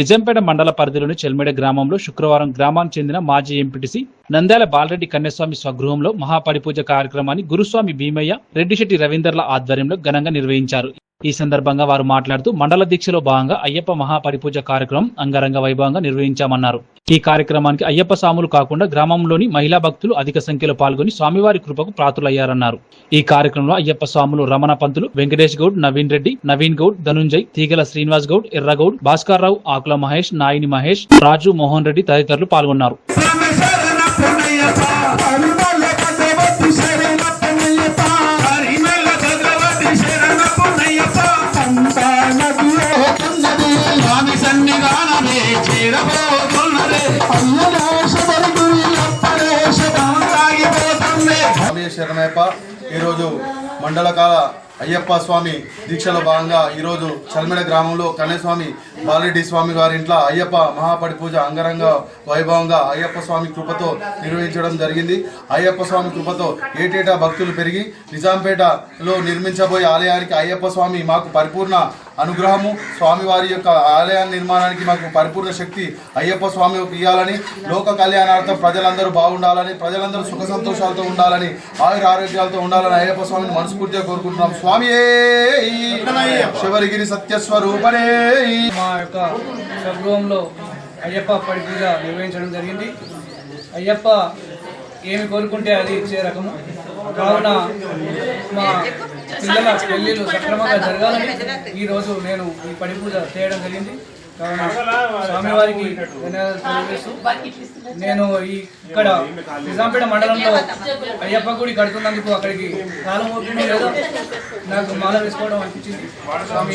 నిజంపేట మండల పరిధిలోని చెల్మేడ గ్రామంలో శుక్రవారం గ్రామానికి చెందిన మాజీ ఎంపీటీసీ నంద్యాల బాలరెడ్డి కన్యస్వామి స్వగృహంలో మహాపరిపూజ కార్యక్రమాన్ని గురుస్వామి భీమయ్య రెడ్డిశెట్టి రవీందర్ల ఆధ్వర్యంలో ఘనంగా నిర్వహించారు. ఈ సందర్భంగా వారు మాట్లాడుతూ మండల దీక్షలో భాగంగా అయ్యప్ప మహాపరిపూజ కార్యక్రమం అంగరంగ వైభవంగా నిర్వహించామన్నారు. ఈ కార్యక్రమానికి అయ్యప్ప సాములు కాకుండా గ్రామంలోని మహిళా భక్తులు అధిక సంఖ్యలో పాల్గొని స్వామివారి కృపకు ప్రాతులయ్యారన్నారు. ఈ కార్యక్రమంలో అయ్యప్ప స్వాములు రమణ పంతులు వెంకటేష్ గౌడ్ నవీన్ రెడ్డి నవీన్ గౌడ్ ధనుంజయ్ తీగల శ్రీనివాస్ గౌడ్ ఎర్రగౌడ్ భాస్కర్ రావు ఆకుల మహేష్ నాయిని మహేష్ రాజు మోహన్ రెడ్డి తదితరులు పాల్గొన్నారు. స్వామి శరణయ్యప్ప ఈరోజు మండలకాల అయ్యప్ప స్వామి దీక్షలో భాగంగా ఈరోజు చల్మెడ గ్రామంలో కన్నస్వామి బాలరెడ్డి స్వామి వారి ఇంట్లో అయ్యప్ప మహాపడి పూజ అంగరంగ వైభవంగా అయ్యప్ప స్వామి కృపతో నిర్వహించడం జరిగింది. అయ్యప్ప స్వామి కృపతో ఏటేటా భక్తులు పెరిగి నిజాంపేటలో నిర్మించబోయే ఆలయానికి అయ్యప్ప స్వామి మాకు పరిపూర్ణ అనుగ్రహము. స్వామివారి యొక్క ఆలయ నిర్మాణానికి మాకు పరిపూర్ణ శక్తి అయ్యప్ప స్వామి ఇవ్వాలని లోక కళ్యాణార్థం ప్రజలందరూ బాగుండాలని ప్రజలందరూ సుఖ సంతోషాలతో ఉండాలని ఆయుర ఆరోగ్యాలతో ఉండాలని అయ్యప్ప స్వామిని మనస్ఫూర్తిగా కోరుకుంటున్నాం. స్వామి శివరిగిరి సత్యస్వరూపనే. యొక్క స్వగృహంలో అయ్యప్ప పడి పూజ నిర్వహించడం జరిగింది. అయ్యప్ప ఏమి కోరుకుంటే అది ఇచ్చే రకము. కావున మా పిల్లల పెళ్ళిళ్ళు సక్రమంగా జరగాలని ఈరోజు నేను ఈ పడిపూజ చేయడం జరిగింది. కావున స్వామివారికి ధన్యవాదాలు తెలియజేస్తూ నేను ఈ ఇక్కడ నిజాంపేట మండలంలో అయ్యప్ప గుడి కడుతున్నందుకు అక్కడికి కాలం అవుతుందో లేదో నాకు మాల వేసుకోవడం అనిపించింది. స్వామి